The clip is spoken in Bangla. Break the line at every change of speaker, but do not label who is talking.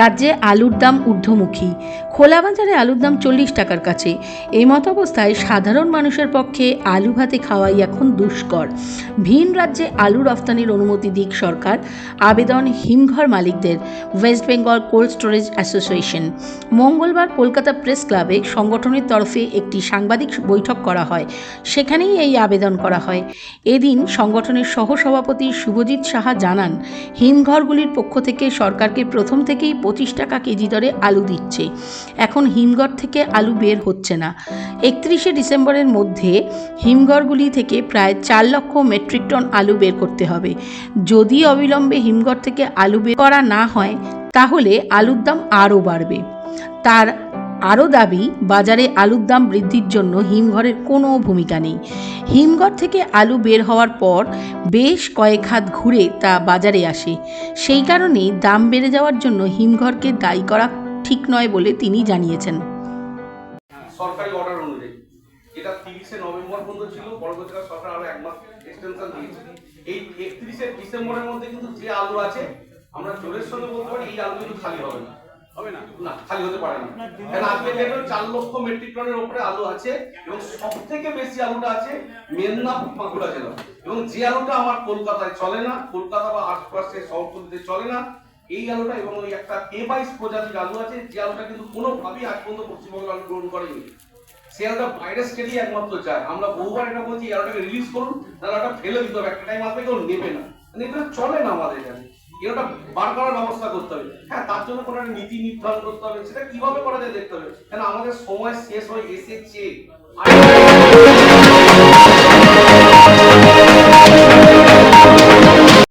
রাজ্যে আলুর দাম ঊর্ধ্বমুখী। খোলা বাজারে আলুর দাম চল্লিশ টাকার কাছে। এই মত অবস্থায় সাধারণ মানুষের পক্ষে আলু ভাতে খাওয়াই এখন দুষ্কর। ভিন রাজ্যে আলু রফতানির অনুমতি দিক সরকার, আবেদন হিমঘর মালিকদের, West Bengal cold storage association. মঙ্গলবার কলকাতা প্রেস ক্লাবে সংগঠনের তরফে একটি সাংবাদিক বৈঠক করা হয়। সেখানেই এই আবেদন করা হয়। এদিন সংগঠনের সহসভাপতি শুভজিৎ সাহা জানান, হিমঘরগুলির পক্ষ থেকে সরকারকে প্রথম থেকেই পঁচিশ টাকা কেজি দরে আলু দিচ্ছে। এখন হিমঘর থেকে আলু বের হচ্ছে না। একত্রিশে ডিসেম্বরের মধ্যে হিমঘরগুলি থেকে প্রায় চার লক্ষ মেট্রিক টন আলু বের করতে হবে। যদি অবিলম্বে হিমঘর থেকে আলু বের করা না হয়, তাহলে আলুর দাম আরও বাড়বে। তার আরও দাবি, বাজারে আলুর দাম বৃদ্ধির জন্য হিমঘরের কোনো ভূমিকা নেই। হিমঘর থেকে আলু বের হওয়ার পর বেশ কয়েক হাত ঘুরে তা বাজারে আসে। সেই কারণেই দাম বেড়ে যাওয়ার জন্য হিমঘরকে দায়ী করা ঠিক নয় বলে তিনি জানিয়েছেন।
সরকারি অর্ডার অনুযায়ী। নভেম্বর পর্যন্ত ছিল সরকার আরও এক মাস এক্সটেনশন দিয়েছে। এই একত্রিশে ডিসেম্বরের মধ্যে কিন্তু যে আলু আছে, আমরা সঙ্গে বলতে পারি, এই আলু কিন্তু খালি হবে না। হবে না? না, খালি হতে পারে না। কারণ চার লক্ষ মেট্রিক টনের আলু আছে, এবং সব থেকে বেশি আলুটা আছে এবং যে আলুটা আমার কলকাতায় চলে না, কলকাতা বা আশপাশে শহরগুলিতে চলে না এই আলুটা এবং ওই একটা এ বাইশ প্রজাতির আলু আছে, যে আলুটা কিন্তু কোনোভাবেই আজ পর্যন্ত পশ্চিমবঙ্গ আলু গ্রহণ করেনি। সে আলুটা বাইরের স্টেটই একমাত্র চায় আমরা বহুবার এটা বলছি, এই আলুটাকে রিলিজ করুন, তাহলে ওটা ফেলে দিতে হবে। একটা টাইম আসবে কেউ নেবে না। নেবে চলে না আমাদের এখানে। এটা বার করার ব্যবস্থা করতে হবে। হ্যাঁ তার জন্য কোনো একটা নীতি নির্ধারণ করতে হবে। সেটা কীভাবে করা যায় দেখতে হবে। কেন আমাদের সময় শেষ হয়ে এসেছে